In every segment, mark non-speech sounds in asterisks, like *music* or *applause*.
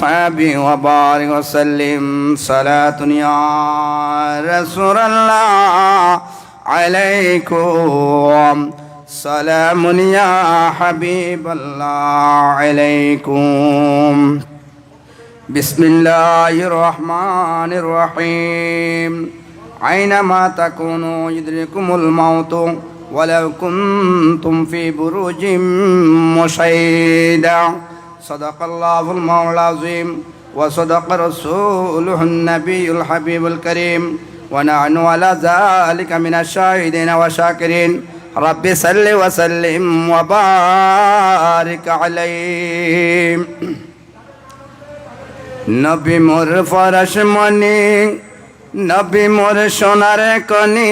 صحابي وبارك وسلم. صلاة يا رسول الله عليكم. سلام يا حبيب الله عليكم. بسم الله الرحمن الرحيم. أينما تكونوا يدركم الموت ولو كنتم في بروج مشيدة. صدق الله المولى العظيم وصدق رسوله النبي الحبيب الكريم ونحن على ذلك من الشاهدين والشاكرين رب صل وسلم وبارك عليه নবী মোর ফরস মনি নবী মোর সোনার কনি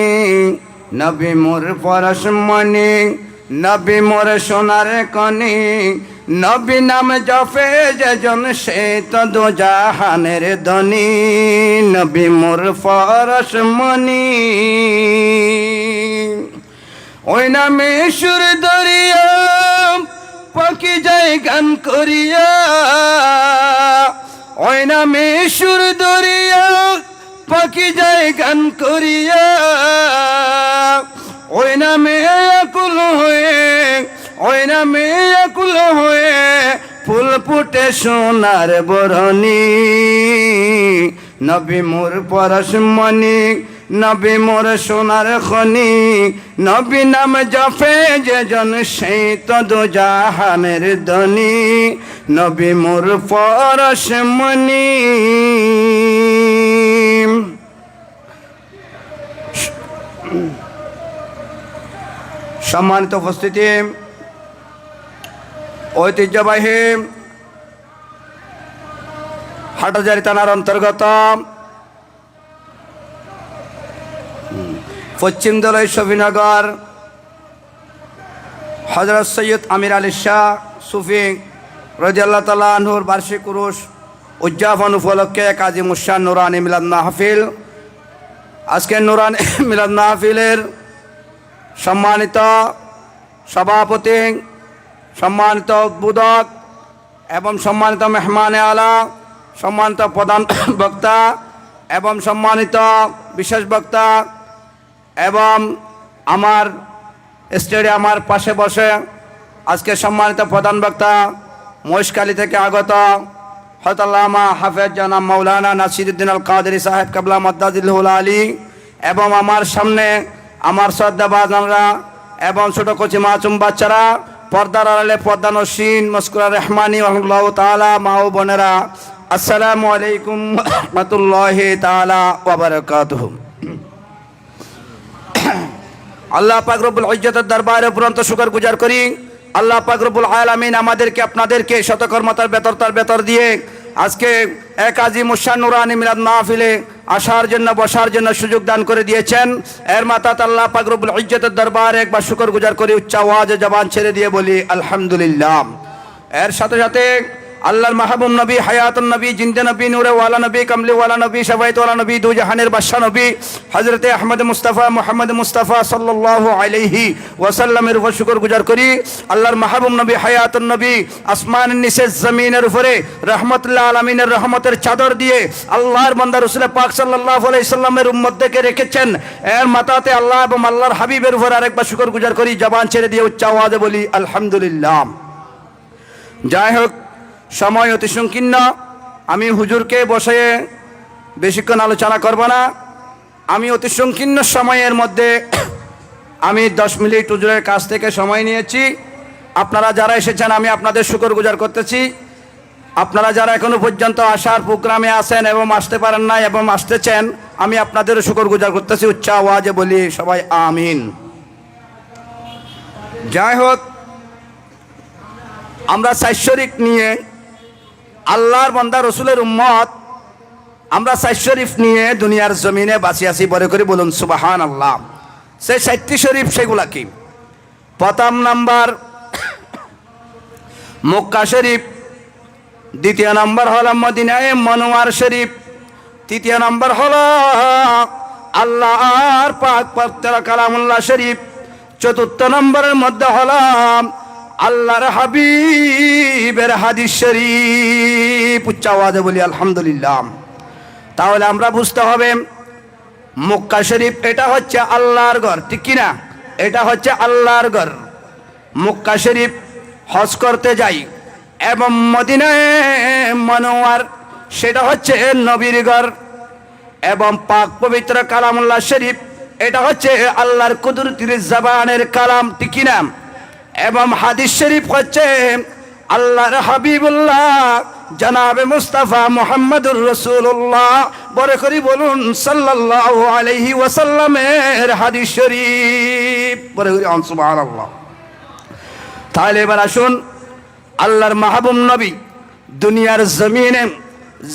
নবী মোর ফরস মনি নবী মোর সোনার কনি, নবী নাম জফে যেজন সে তো দো জাহানের ধনী, নবী মোর ফরস মনি। ওই নামে সুর দরিয়া পাখি যায় গান করিয়া, ওই নামে সুর দরিয়া পাখি যায় গান করিয়া। ওই নামে আকুল হয়ে, ওই নামে আকুল হয়ে ফুল ফুটে সোনার বরণী। নবী মোর পরশমণি নবী মোর সোনার খনি। নবী নাম জফে যে জন সেই তদু জাহানের ধনী। নবী মোর পরশমণি সম্মানিত উপস্থিতি, ঐতিহ্যবাহী হাটজারি থানার অন্তর্গত পশ্চিম দলের শফিনগর হজরত সৈয়দ আমির আলী শাহ সুফি রাজি আল্লাহ আনহুর বার্ষিক উরুষ উদযাপন উপলক্ষে কাজী মুসান নুরানি মিলাদ মাহফিল। আজকে নুরানি মিলাদ মাহফিলের সম্মানিত সভাপতি, সম্মানিত উদ্বোধক এবং সম্মানিত মেহমানে আলা, সম্মানিত প্রধান *coughs* বক্তা এবং সম্মানিত বিশেষ বক্তা এবং আমার স্টেডিয়ামার পাশে বসে আজকে সম্মানিত প্রধান বক্তা মহিষকালী থেকে আগত হতল্লামা হাফেজ জানাম মৌলানা নাসিরুদ্দিন আল কাদরি সাহেব কাবলা মদ্দাজিল্লাহুল আলী এবং আমার সামনে আমার শ্রদ্ধাবাজানরা এবং ছোট কচি মাচুম বাচ্চারা, পর্দার আড়ালে পর্দা নসীন মস্কুরা রহমানি রহমুল্লাহ তালা মা ও বোনেরা, আসসালামু আলাইকুম রহমতুল্লাহ তালা ওবরকাতুহ আল্লাহ পাক রব্বুল ইজ্জতের দরবারে উপরন্ত শুকর গুজার করি। আল্লাহ পাক রব্বুল আলামিন আমাদেরকে, আপনাদেরকে শতকর্মতার বেতর তার বেতর দিয়ে আজকে এক আজি মুসান নুরানি মিলাদ মাহফিলে আসার জন্য, বসার জন্য সুযোগ দান করে দিয়েছেন। এর মাতা তাল্লাহ পাকরুবুল ইজ্জতের দরবার একবার শুকর গুজার করে, উচ্চ আওয়াজে জবান ছেড়ে দিয়ে বলি, আলহামদুলিল্লাহ। এর সাথে সাথে আল্লাহর মাহবুব নবী, হায়াতুন নবী, জিন্দে নবী, নূরে ওয়ালা নবী, কামলি ওয়ালা নবী সবাইত ওয়ালা নবী, দু জাহানের বাদশা নবী হজরতে আহমদ মুস্তাফা মোহাম্মদ মুস্তাফা সাল্লাল্লাহু আলাইহি ওয়াসাল্লামের উপর শুকর গুজার করি। আল্লাহর মাহবুব নবী, হায়াতুন নবী, আসমান নিচে জমিনের উপরে রহমতুল্লাহ আলমিনের রহমতের চাদর দিয়ে আল্লাহর বান্দা রসুল পাক সাল্লাল্লাহু আলাইহি সাল্লামের উম্মতকে রেখেছেন। এর মাতাতে আল্লাহ এবং আল্লাহর হাবিবের উপর আরেকবার শুকর গুজার করি, জবান ছেড়ে দিয়ে উচ্চ আওয়াজে বলি, আলহামদুলিল্লাহ। যাই হোক সময় অতি সংকীর্ণ। আমি হুজুরকে বসে বেশিক্ষণ আলোচনা করব না। আমি অতি সংকীর্ণ সময়ের মধ্যে *coughs* আমি দশ মিনিট হুজুরের কাছ থেকে সময় নিয়েছি। আপনারা যারা এসেছেন, আমি আপনাদের শুকর গুজার করতেছি। আপনারা যারা এখনও পর্যন্ত আসার প্রোগ্রামে আছেন এবং আসতে পারেন না এবং আসতেছেন, আমি আপনাদেরও শুকর গুজার করতেছি। উচ্চ আওয়াজে বলি সবাই আমিন। যাই হোক, আমরা শৈশরিক নিয়ে আল্লাহর বন্দা, রসুলের উম্মত, আমরা সাইদ শরীফ নিয়ে দুনিয়ার জমিনে বাঁচি, আছি বলে করে বলুন সুবাহান আল্লাহ সেই সাইটটি শরীফ, সেগুলা কি? প্রথম নাম্বার, মক্কা শরীফ। দ্বিতীয় নম্বর হল মদিনায় মনোয়ার শরীফ। তৃতীয় নম্বর হল আল্লাহর পাক পবিত্র কালামুল্লাহ শরীফ। চতুর্থ নম্বরের মধ্যে হল আল্লাহর হাবিবের হাদিস শরীফ উচ্চ আওয়াজে বলি, আলহামদুলিল্লাহ। তাহলে আমরা বুঝতে হবে, মক্কা শরীফ এটা হচ্ছে আল্লাহর ঘর, ঠিক কিনা এটা হচ্ছে আল্লাহর ঘর। মক্কা শরীফ হজ করতে যাই এবং মদিনায় মনোয়ার, সেটা হচ্ছে নবীর ঘর এবং পাক পবিত্র কালামুল্লাহ শরীফ, এটা হচ্ছে আল্লাহর কুদরতির জবানের কালাম, ঠিক কিনা এবং হাদিস শরীফ হচ্ছে আল্লাহর হাবিবুল্লাহ জনাবে মুস্তাফা মোহাম্মদুর রসুল্লাহ বরে করি বলুন, সাল্লাল্লাহু আলাইহি ওয়াসাল্লামের হাদিস শরীফ। বরে করি সুবহানাল্লাহ। তাহলে এবার আসুন, আল্লাহর মাহবুব নবী দুনিয়ার জমিনে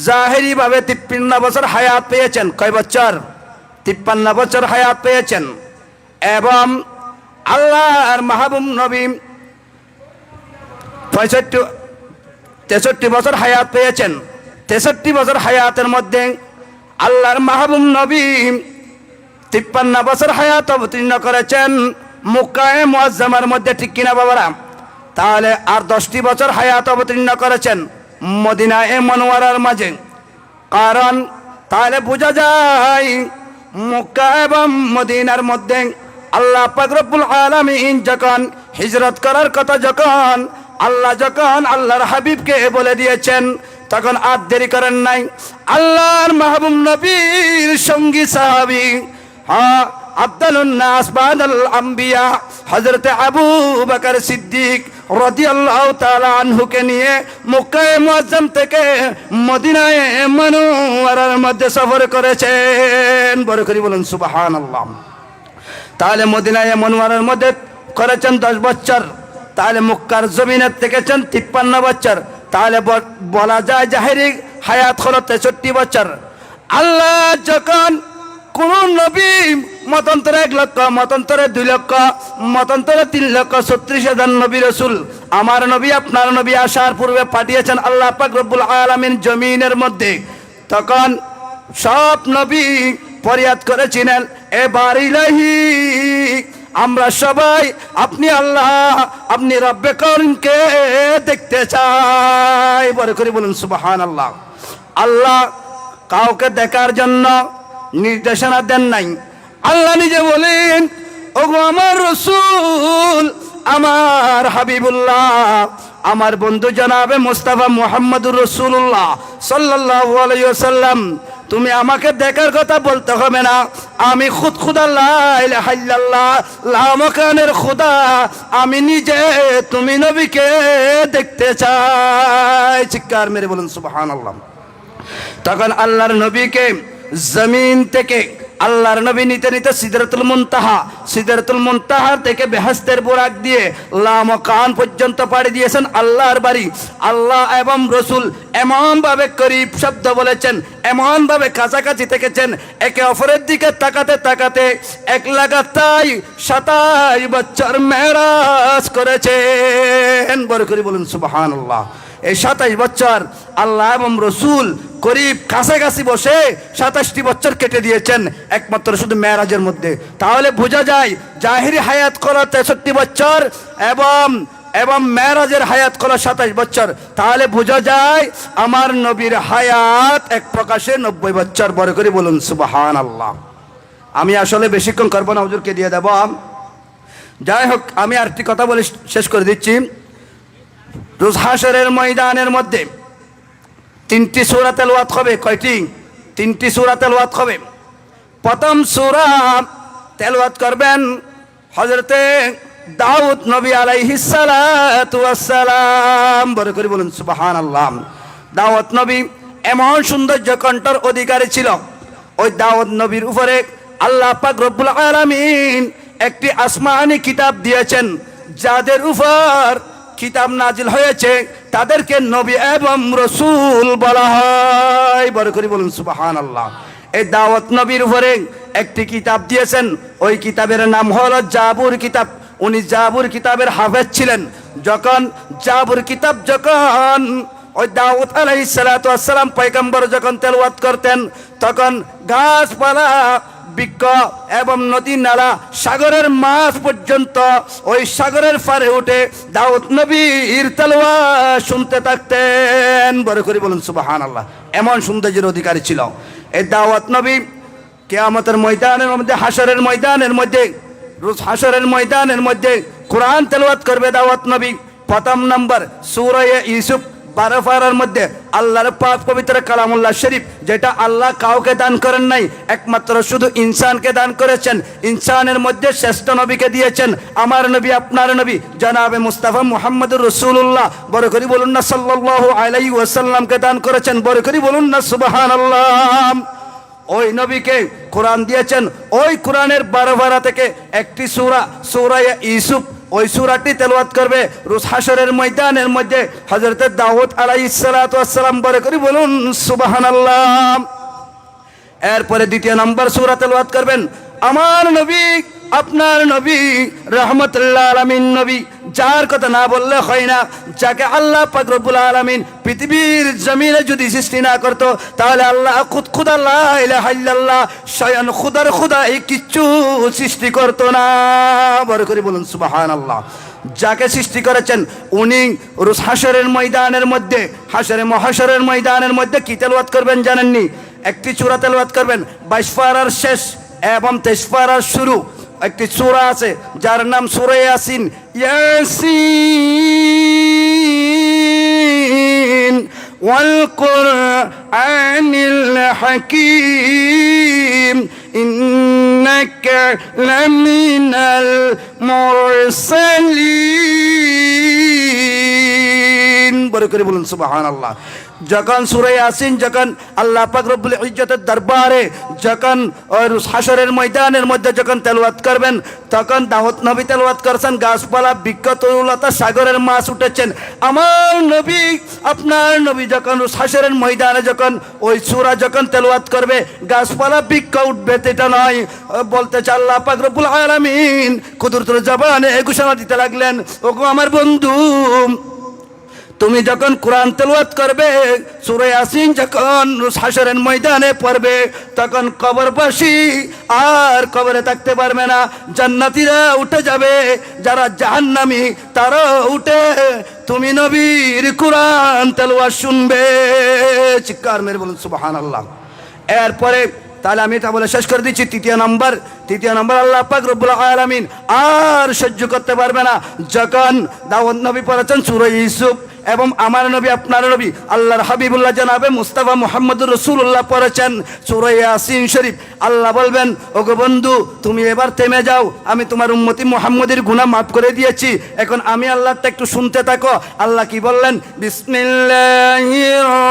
জাহেরি ভাবে তিপ্পান্ন বছর হায়াত পেয়েছেন। কয় বছর? তিপ্পান্ন বছর হায়াত পেয়েছেন। এবং আল্লাহর মাহবুব নবী পঁয়ষট্টি, তেষট্টি বছর হায়াত পেয়েছেন। তেষট্টি বছর হায়াতের মধ্যে আল্লাহর মাহবুব নবী তিপ্পান্ন বছর হায়াত অবতীর্ণ করেছেন মুক্কায় মুআজ্জামার মধ্যে, ঠিক কিনা বাবারা? তাহলে আর দশটি বছর হায়াত অবতীর্ণ করেছেন মদিনা এ মনোয়ারার মাঝে। কারণ তাহলে বোঝা যায় মক্কা এবং মদিনার মধ্যে আল্লাহ পাকরবুল আলমিন যখন হিজরত করার কথা যখন আল্লাহ যখন আল্লাহর হাবিবকে বলে দিয়েছেন, তখন আর দেরি করেন নাই। আল্লাহর মাহবুব নবীর সঙ্গী সাহাবি হ্যাঁ আব্দালুন্নাস বাদাল আম্বিয়া হজরত আবু বকর সিদ্দিক রাদিয়াল্লাহু তাআলা আনহুকে নিয়ে মক্কায়ে মুআজ্জাম থেকে মদিনায়ে মনোয়ারার মধ্যে সফর করেছেন। বড় করে বলুন, সুবহানাল্লাহ। তাহলে মদিনায় মনোয়ারের মধ্যে করেছেন দশ বছর। তাহলে মক্কার জমিনের থেকেছেন তিপ্পান্ন বছর। তাহলে বলা যায় জাহেরি হায়াত হলো তেষট্টি বছর। আল্লাহ যখন কোন নবী মতন্তরে এক লক্ষ, মতন্তরে দুই লক্ষ, মতন্তরে তিন লক্ষ, ছত্রিশ হাজার নবী রসুল, আমার নবী, আপনার নবী আসার পূর্বে পাঠিয়েছেন আল্লাহ পাক রব্বুল আলমিন জমিনের মধ্যে। তখন সব নবী ফরিয়াদ করেছিলেন। এবার ইলাহি, আমরা সবাই আপনি আল্লাহ, আপনি রব্বে করিমকে দেখতে চাই। বলে করে বলুন সুবাহান আল্লাহ আল্লাহ কাউকে দেখার জন্য নির্দেশনা দেন নাই। আল্লাহ নিজে বলেন, ওগো আমার রসুল, আমার হাবিবুল্লাহ, আমার বন্ধু জনাবে মোস্তাফা মোহাম্মদুর রসুল্লাহ সাল্লাল্লাহু আলাইহি ওয়াসাল্লাম। তুমি আমাকে দেখার কথা বলতে হবে না। আমি খুদ খুদা হাইল্লাল্লাহ লামকানের খুদা। আমি নিজে তুমি নবীকে দেখতে চাই। চিৎকার মেরে বলুন, সুবহানাল্লাহ। তখন আল্লাহর নবীকে জমিন থেকে আল্লাহর নবী নিতে নিতে সিদরাতুল মুনতাহা সিদরাতুল মুনতাহা থেকে বেহেস্তের বোরাক দিয়ে লাম কান পর্যন্ত পাড়ি দিয়েছেন আল্লাহর বাড়ি। আল্লাহ এবং রসুল এমনভাবে করিব শব্দ বলেছেন, এমনভাবে কাছাকাছি থেকেছেন, একে অপরের দিকে তাকাতে তাকাতে এক লাগাতাই সাতাই বছর মেরাজ করেছেন। বড় করে বলুন, সুবহানাল্লাহ। এই সাতাইশ বছর আল্লাহ এবং রসুল করিব কাছাকাছি বসে সাতাশটি বছর কেটে দিয়েছেন, একমাত্র শুধু মেয়ারাজের মধ্যে। তাহলে বোঝা যায় জাহিরি হায়াত করা তেষট্টি বছর এবং এবং মেয়ারাজের হায়াত করা সাতাশ বছর। তাহলে বোঝা যায় আমার নবীর হায়াত এক প্রকাশে নব্বই বছর। বড় করে বলুন সুবাহান আল্লাহ আমি আসলে বেশিক্ষণ করব না, হুজুরকে দিয়ে দেব। যাই হোক, আমি আরেকটি কথা বলে শেষ করে দিচ্ছি। রোজ হাসরের ময়দানের মধ্যে তিনটি সুরা তেলওয়াত হবে, কয়টি? তিনটি সুরা তেলওয়াত হবে। প্রথম সুরা তেলওয়াত করবেন হজরতে দাউদ নবী আলাইহিসালাম বলে করে বলুন সুবাহান আল্লাহ দাউদ নবী এমন সৌন্দর্য কণ্ঠর অধিকারী ছিল। ওই দাউদ নবীর উপরে আল্লাহ পাক রব্বুল আলামিন একটি আসমানি কিতাব দিয়েছেন, যাদের উপর কিতাব নাজিল হয়েছে, তাদেরকে নবী এবং রসুল বলা হয়। বড় করে বলুন সুবাহান আল্লাহ এই দাওয়াত নবীর উপরে একটি কিতাব দিয়েছেন, ওই কিতাবের নাম হলো জাবুর কিতাব। উনি জাবুর কিতাবের হাফেজ ছিলেন। যখন জাবুর কিতাব যখন ওই দাউদ আলাই সালাতাম পয়গম্বর যখন তেলওয়াত করতেন, তখন গাছপালা বৃক্ষ এবং নদী নালা সাগরের মাছ পর্যন্ত ওই সাগরের পারে উঠে দাউদ নবীর তালওয়া শুনতে থাকতেন। বড় করে বলুন সুবাহান আল্লাহ এমন সৌন্দর্যের অধিকারী ছিল। এই দাওয়াত নবী কেয়ামতের ময়দানের মধ্যে হাসরের ময়দানের মধ্যে হাসরের ময়দানের মধ্যে কোরআন তেলাওয়াত করবে দাওয়াত নবী। প্রথম নম্বর সুরায়ে ইউসুফ ফারার মধ্যে আল্লাহর পাক পবিত্র কালামুল্লাহ শরীফ, যেটা আল্লাহ কাউকে দান করেন নাই, একমাত্র শুধু ইনসানকে দান করেছেন, ইনসানের মধ্যে শ্রেষ্ঠ নবীকে দিয়েছেন, আমার নবী, আপনার নবী, জনাবে মুস্তাফা মুহাম্মদুর রসুল্লাহ বড় করি বলুন না, সাল্লাল্লাহু আলাই ওয়াসাল্লামকে দান করেছেন, বড় করি বলুন না, সুবহানাল্লাহ। ওই নবীকে কোরআন দিয়েছেন, ওই কোরআনের বারো বারা থেকে একটি সুরা, সুরায় ইসুফ ওই সুরাটি তেলওয়াত করবে। রুস হাসরের ময়দানের মধ্যে হজরত দাউদ আলাই সালাতাম বলে করি বলুন সুবাহান আল্লাহ এরপরে দ্বিতীয় নম্বর সুরা তেলওয়াত করবেন, আমার নবী, আপনার নবী, রহমতুল্লাহ আলমিন নবী যার কথা না বললে হয় না। যাকে আল্লাহ পাক রব্বুল আলমিন পৃথিবীর জমিনে যদি সৃষ্টি না করতো, তাহলে আল্লাহ খুদ খুদা আল্লাহ স্বয়ং খুদার খুদা এই কিচ্ছু সৃষ্টি করতো না। বড় করে বলুন সুবাহান আল্লাহ যাকে সৃষ্টি করেছেন, উনি হাসরের ময়দানের মধ্যে হাসরে মহাসরের ময়দানের মধ্যে কি তেলওয়াত করবেন জানেননি? একটি চূড়া তেলওয়াত করবেন। বাইশ পারার শেষ এবং তেইশ পারার শুরু। একটি সুরা আছে যার নাম সুরে ইয়াসিন। ইয়াসিন ওয়াল কোরআনিল হাকীম। ইন্নাকা লামিনাল মুরসালিন। করে করে বলুন, সুবহানাল্লাহ। যখন সুরে আসিন যখন আল্লাহ পাক রব্বুল ইজ্জতের দরবারে, যখন হাসরের ময়দানের মধ্যে যখন তেলওয়াত করবেন, তখন দাওয়াত নবী তেলওয়াত করছেন, গাছপালা বিক্ষতলতা সাগরের মাছ উঠেছেন। আমার নবী, আপনার নবী যখন হাসরের ময়দানে যখন, ওই সুরা যখন তেলওয়াত করবে, গাছপালা বৃক্ষ উঠবে, এটা নয়। বলতে চাই, আল্লাহ পাক রব্বুল আলামিন কুদরতুল জবানে ঘোষণা দিতে লাগলেন, ওগো আমার বন্ধু তুমি যখন কোরআন তেলাওয়াত করবে, সূরা ইয়াসিন যখন হাসরের ময়দানে পড়বে, তখন কবরবাসী আর কবরে থাকতে পারবে না। জান্নাতীরা উঠে যাবে, যারা জাহান্নামী তারা উঠে, তুমি নবীর কোরআন তেলাওয়াত শুনবে। চিৎকার মেরে বলুন, সুবহানাল্লাহ। এরপরে, তাহলে আমি এটা বলে শেষ করে দিচ্ছি, তৃতীয় নম্বর। তৃতীয় নম্বর, আল্লাহ পাক রব্বুল আলামিন আর সহ্য করতে পারবে না। যখন দাউদ নবী পড়েছেন, সূরা ইউসুফ এবং আমার নবী, আপনার নবী, আল্লাহর হাবিবুল্লাহ জানাবে মুস্তাফা মোহাম্মদ রসুল্লাহ পড়েছেন সুরাইয়াসিন শরীফ। আল্লাহ বলবেন, ওগো বন্ধু, তুমি এবার থেমে যাও। আমি তোমার উন্মতি মোহাম্মদের গুণা মাফ করে দিয়েছি। এখন আমি আল্লাহটা একটু শুনতে থাকো। আল্লাহ কি বললেন? বিসমিল্লাহ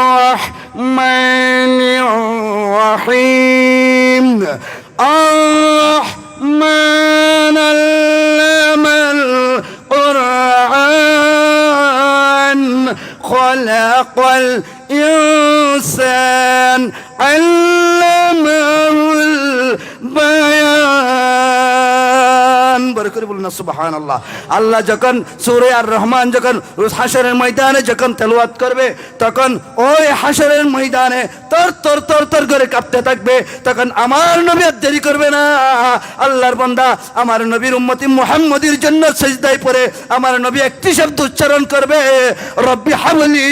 আহ মান القرآن خلق الإنسان علمه البيان. বড় করে বলুন না সুবাহান আল্লাহ আল্লাহ যখন সুরে আর রহমান যখন হাসরের ময়দানে যখন তেলাওয়াত করবে, তখন ওই হাসরের ময়দানে তর তর তর তর করে কাঁপতে থাকবে, তখন আমার নবী আর দেরি করবে না। আল্লাহর বান্দা, আমার নবীর উম্মতি মুহাম্মদির জন্য সেজদায় পড়ে আমার নবী একটি শব্দ উচ্চারণ করবে, রব্বি হাবলি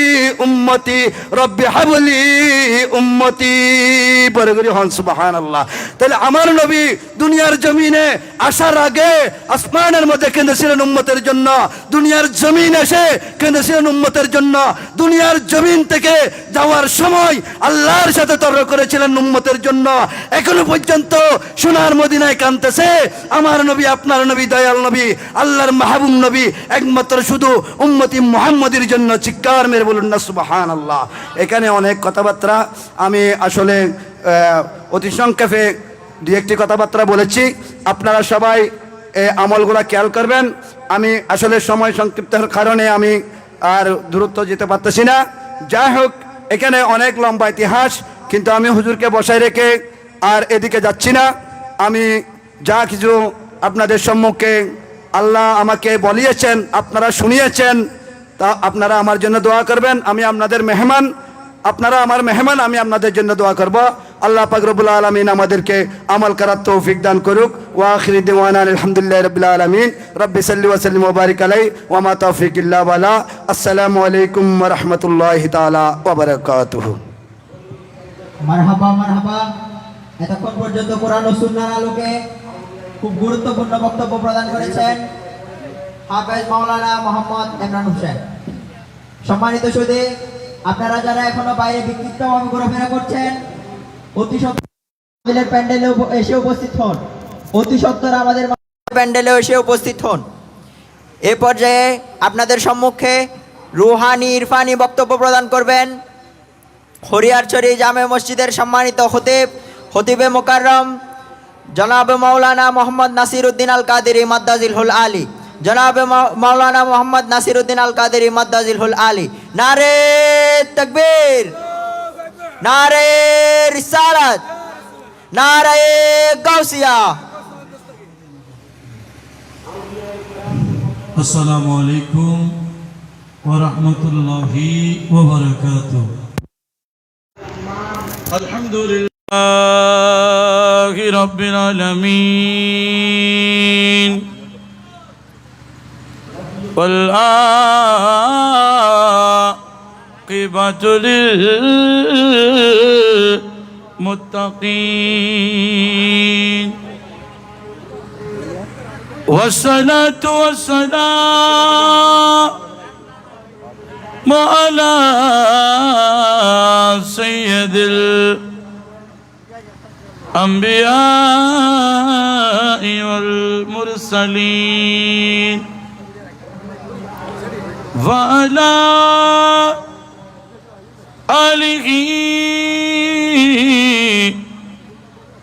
উম্মতি, রব্বি হাবলি উম্মতি। পরে করি হন সুবাহান আল্লাহ তাহলে আমার নবী দুনিয়ার জমিনে আসার আগে আসমানের মধ্যে কেঁদেছিলেন উম্মতের জন্য, দুনিয়ার জমিন এসে কেঁদেছিলেন উম্মতের জন্য, দুনিয়ার জমিন থেকে যাওয়ার সময় আল্লাহর সাথে তর্ক করেছিলেন উম্মতের জন্য। এখনও পর্যন্ত সোনার মদিনায় কানতেছে আমার নবী, আপনার নবী, দয়াল নবী, আল্লাহর মাহবুব নবী, একমাত্র শুধু উম্মতি মুহাম্মদের জন্য চিৎকার মেরে বলুন না সুবাহান আল্লাহ এখানে অনেক কথাবার্তা আমি আসলে অতি সংক্ষেপে দু একটি কথাবার্তা বলেছি। আপনারা সবাই এই আমলগুলো খেয়াল করবেন। আমি আসলে সময় সংক্ষিপ্তের কারণে আমি আর দূরত্ব যেতে পারতেছি না। যাই হোক, এখানে অনেক লম্বা ইতিহাস, কিন্তু আমি হুজুরকে বসায় রেখে আর এদিকে যাচ্ছি না। আমি যা কিছু আপনাদের সম্মুখে আল্লাহ আমাকে বলিয়েছেন, আপনারা শুনিয়েছেন, তা আপনারা আমার জন্য দোয়া করবেন। আমি আপনাদের মেহমান, আপনারা আমার মেহমান, আমি আপনাদের জন্য দোয়া করব। আল্লাহ পাক রব্বুল আলামিন আমাদেরকে আমল করার তৌফিক দান করুক। ওয়া আখিরি দিওয়ানা আলহামদুলিল্লাহি রাব্বিল আলামিন। রব্বি সাল্লি ওয়া সাল্লিম ওয়া বারিক আলাই ওয়া মা তৌফিক আসসালামু আলাইকুম রাহমাতুল্লাহি বারাকাতুহু। মারহাবা মারহাবা। এতক্ষণ পর্যন্ত কোরআন ও সুন্নাহর আলোকে খুব গুরুত্বপূর্ণ বক্তব্য প্রদান করেছেন হাফেজ মাওলানা মোহাম্মদ ইমরান হোসেন। সম্মানিত সুদী, আপনারা যারা এখনও বাইরে বিক্ষিপ্তভাবে ঘোরাফেরা করছেন অতি প্যান্ডেলে এসে উপস্থিত হন। এ পর্যায়ে আপনাদের সম্মুখে রুহানি ইরফানি বক্তব্য প্রদান করবেন। হরিয়ারচরি জামে মসজিদের সম্মানিত হতিব হতিবে মোকাররম, জনাবে মাওলানা মোহাম্মদ নাসির উদ্দিন আল কাদের মাদ্দাজিল হুল আলী। জনাবে মাওলানা মোহাম্মদ নাসির উদ্দিন আল কাদের মাদ্দাজিল হুল আলী। নারে তকবীর নারে রিসালাত নারে গাউসিয়া السلام عليكم ورحمة الله وبركاته الحمد لله رب العالمين والعاقبة للمتقين. والصلاة والسلام على سيد الأنبياء والمرسلين. وعلى آله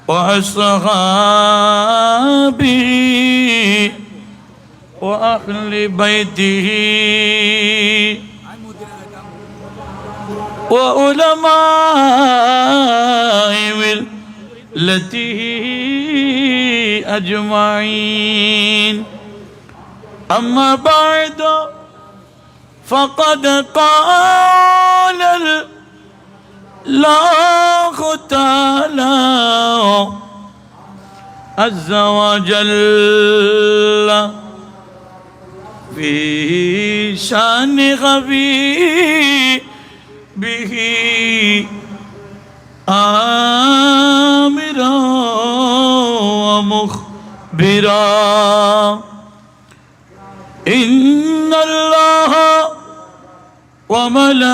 وأصحابه وأهل بيته وعلماء ملته أجمعين. أما بعد فقد قال عز وجل في شأن غبي به آمرا ومخبرا. إن الله وملائكته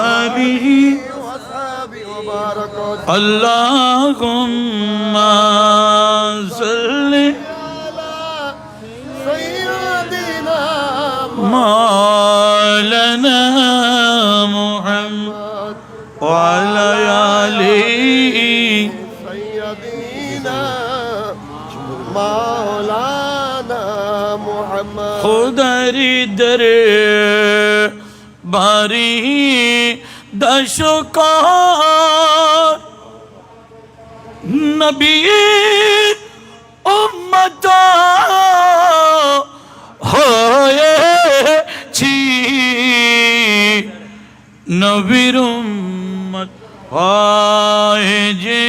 اللهم صل على سيدنا مولانا محمد وعلى آله سيدنا مولانا محمد. خدري دري باري دشقان নবীর উম্মত হয়েছি নবীর উম্মত হয় যে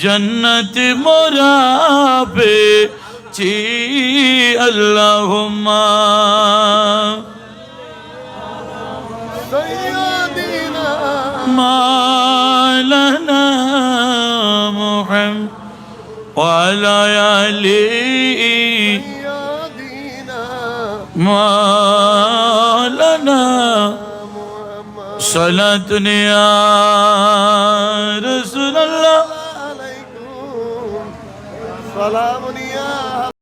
জন্নত মোরাবে চি আল্লাহ মা মা وعلى آله سيدنا مولانا محمد صلاة يا رسول الله عليكم سلام